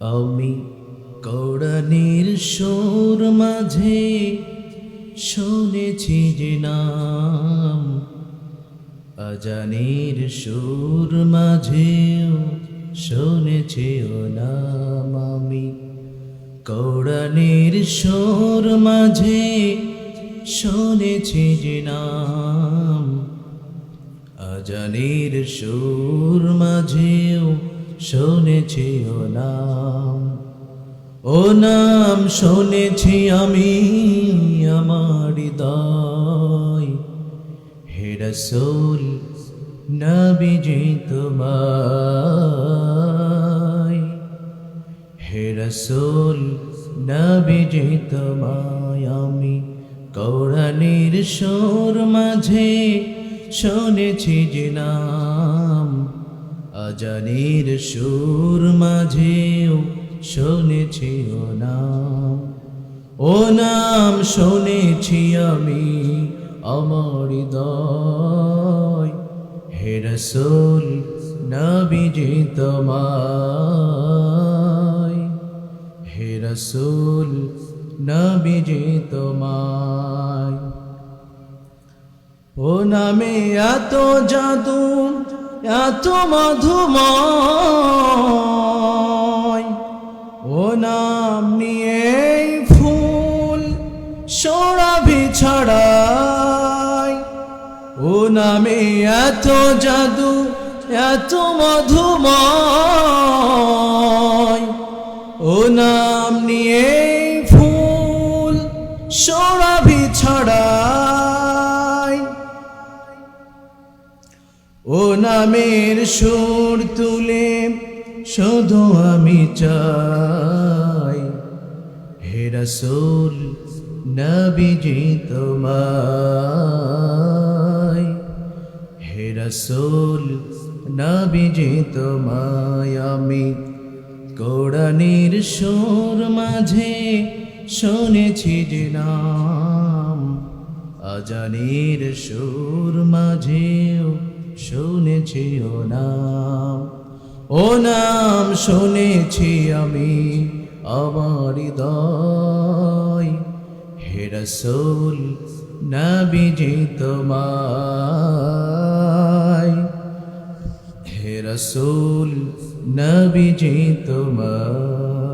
আমি কৌড়ানির সুর মাঝে শুনেছি যে নাম। আজানির সুর মাঝেও শুনেছি ও নাম। আমি কৌড়ানির সুর মাঝে শুনেছি যে নাম। আজানির সুর মাঝেও শুনেছি ও নাম। ও নাম শুনেছি আমি আমার হৃদয়। হে রসুল, নবীজি তোমায়। হে রসুল, নবীজি তোমায় আমি কৌরানির সুর মাঝে শুনেছি যে নাম। আজানির সুর মাঝেও শুনেছি ও নাম। ও নাম শুনেছি আমি আমার হৃদয়। হে রসুল নবীজি তোমায়। হে রসুল নবীজি তোমায়। ও নামে এত জাদু এত মধুময়। ও নাম নিয়ে ফুল সরাবি ছড়াই ও নামে এত জাদু, এত মধুময়। ও নাম নিয়ে ফুল সরাবি ছড়াই ও নামের সুর তুলে শুধু আমি চাই। হে রসুল, নবীজি তোমায়। হে রসুল, নবীজি তোমায়। আমি কোরআনের সুর মাঝে শুনেছি যে নাম। আজানের সুর মাঝেও শুনেছি ও নাম ও নাম শুনেছি আমি আমার হৃদয়। হে রসুল নবীজি তোমায়। হে রসুল নবীজি তোমায়।